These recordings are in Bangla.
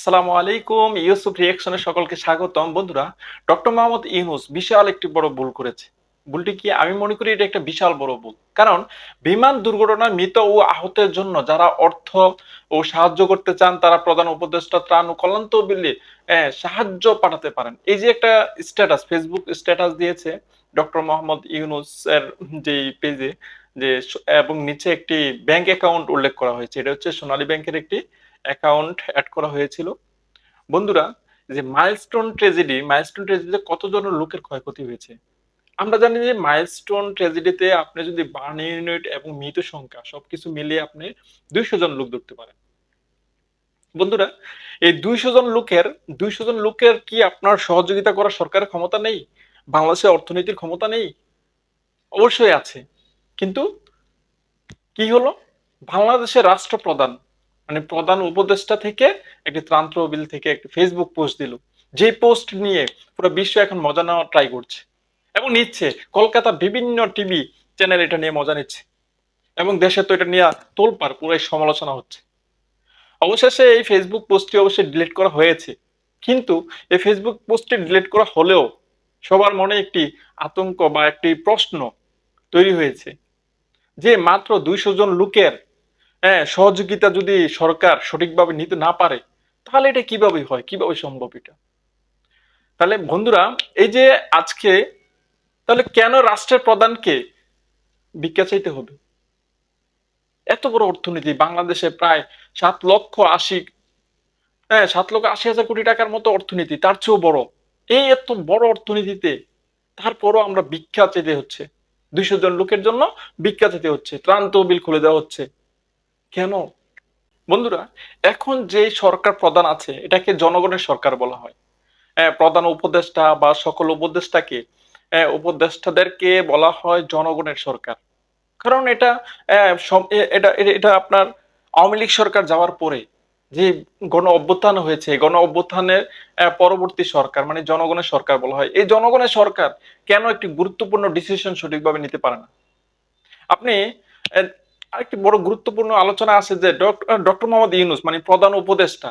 আসসালামু আলাইকুম, ইউসুফ রিয়াকশনের সকলকে স্বাগতম। বন্ধুরা, ডক্টর মোহাম্মদ ইউনুস বিশাল একটি বড় ভুল করেছে। ভুলটি কি আমি মনে করি এটা একটা বিশাল বড় ভুল? কারণ বিমান দুর্ঘটনায় মৃত ও আহতের জন্য যারা অর্থ ও সাহায্য করতে চান, তারা প্রধান উপদেষ্টা ত্রাণ ও কল্যাণ তহবিলে সাহায্য পাঠাতে পারেন। এই যে একটা স্ট্যাটাস ফেসবুক স্ট্যাটাস দিয়েছে ডক্টর মোহাম্মদ ইউনুস এর যে পেজে যে এবং নিচে একটি ব্যাংক অ্যাকাউন্ট উল্লেখ করা হয়েছে। এটা হচ্ছে সোনালী ব্যাংকের একটি অ্যাকাউন্ট অ্যাড করা হয়েছিল। বন্ধুরা যে মাইলস্টোন ট্রেজেডি মাইলস্টোন ট্রেজেডিতে কতজন লোকের ক্ষয়ক্ষতি হয়েছে? আমরা জানি যে মাইলস্টোন ট্রেজেডিতে আপনি যদি বার্ন ইউনিট এবং মৃত সংখ্যা সবকিছু মিলিয়ে আপনি দুইশো জন লোক ধরতে পারেন। বন্ধুরা, এই দুইশো জন লোকের, দুইশো জন লোকের কি আপনার সহযোগিতা করার সরকারের ক্ষমতা নেই? বাংলাদেশের অর্থনীতির ক্ষমতা নেই? অবশ্যই আছে। কিন্তু কি হলো? বাংলাদেশের রাষ্ট্রপ্রধান মানে প্রধান উপদেষ্টা থেকে একটি ত্রাণ থেকে একটি ফেসবুক পোস্ট দিল। যে পোস্ট নিয়ে পুরো বিশ্ব এখন মজা নেওয়া ট্রাই করছে এবং নিচ্ছে। কলকাতা বিভিন্ন টিভি চ্যানেল এটা নিয়ে মজা নিচ্ছে। এবং দেশে তো এটা নিয়ে তোলপার পুরাই সমালোচনা হচ্ছে। অবশেষে এই ফেসবুক পোস্টটি অবশ্যই ডিলিট করা হয়েছে। কিন্তু এই ফেসবুক পোস্টটি ডিলিট করা হলেও সবার মনে একটি আতঙ্ক বা একটি প্রশ্ন তৈরি হয়েছে। যে মাত্র দুইশো জন লোকের হ্যাঁ সহযোগিতা যদি সরকার সঠিকভাবে নিতে না পারে, তাহলে এটা কীভাবে হয়? কীভাবে সম্ভব এটা? তাহলে বন্ধুরা, এই যে আজকে, তাহলে কেন রাষ্ট্রের প্রধানকে ভিক্ষা চাইতে হবে? এত বড় অর্থনীতি, বাংলাদেশে প্রায় সাত লক্ষ আশি হ্যাঁ সাত লক্ষ আশি হাজার কোটি টাকার মতো অর্থনীতি, তার চেয়েও বড়। এই এত বড় অর্থনীতিতে তারপরও আমরা ভিক্ষা চাইতে হচ্ছে। দুইশো জন লোকের জন্য ভিক্ষা চাইতে হচ্ছে। ত্রাণ তহবিল খুলে দেওয়া হচ্ছে। কেন? বন্ধুরা এখন যে সরকার প্রধান আছে এটাকে জনগণের সরকার বলা হয়। আহ, প্রধান উপদেষ্টা বা সকল উপদেষ্টাকে আহ, উপদেষ্টাদেরকে বলা হয় জনগণের সরকার। কারণ এটা আহ, এটা এটা আপনার আওয়ামী লীগ সরকার যাওয়ার পরে যে গণ অভ্যুত্থান হয়েছে গণ অভ্যুত্থানের পরবর্তী সরকার মানে জনগণের সরকার বলা হয়। এই জনগণের সরকার কেন একটি গুরুত্বপূর্ণ ডিসিশন সঠিকভাবে নিতে পারে না? আপনি আরেকটি বড় গুরুত্বপূর্ণ আলোচনা আছে যে ডক্টর মোহাম্মদ ইউনুস মানে প্রধান উপদেষ্টা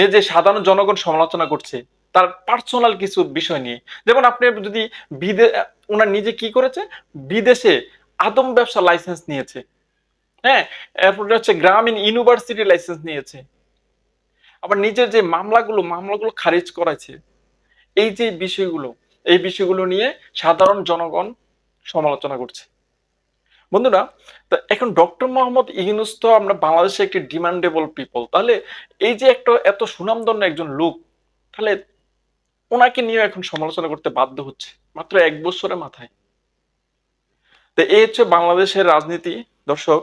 নিজে সাধারণ জনগণ সমালোচনা করছে, তার পার্সোনাল কিছু বিষয় নিয়ে। যেমন আপনি যদি বিদে ওনার নিজে কি করেছে? বিদেশে আদম ব্যবসা লাইসেন্স নিয়েছে। হ্যাঁ এরপরে হচ্ছে গ্রামীণ ইউনিভার্সিটি লাইসেন্স নিয়েছে। আবার নিজের যে মামলাগুলো মামলাগুলো খারিজ করাছে এই যে বিষয়গুলো, এই বিষয়গুলো নিয়ে সাধারণ জনগণ সমালোচনা করছে। বন্ধুরা, তো এখন ডক্টর মোহাম্মদ ইউনুস তো আমরা বাংলাদেশে একটি ডিমান্ডেবল পিপল তাহলে এই যে একটা এত সুনামধন্য একজন লোক, তাহলে ওনাকে নিয়ে এখন সমালোচনা করতে বাধ্য হচ্ছে, মাত্র এক বছরের মাথায়। তো এই হচ্ছে বাংলাদেশের রাজনীতি, দর্শক।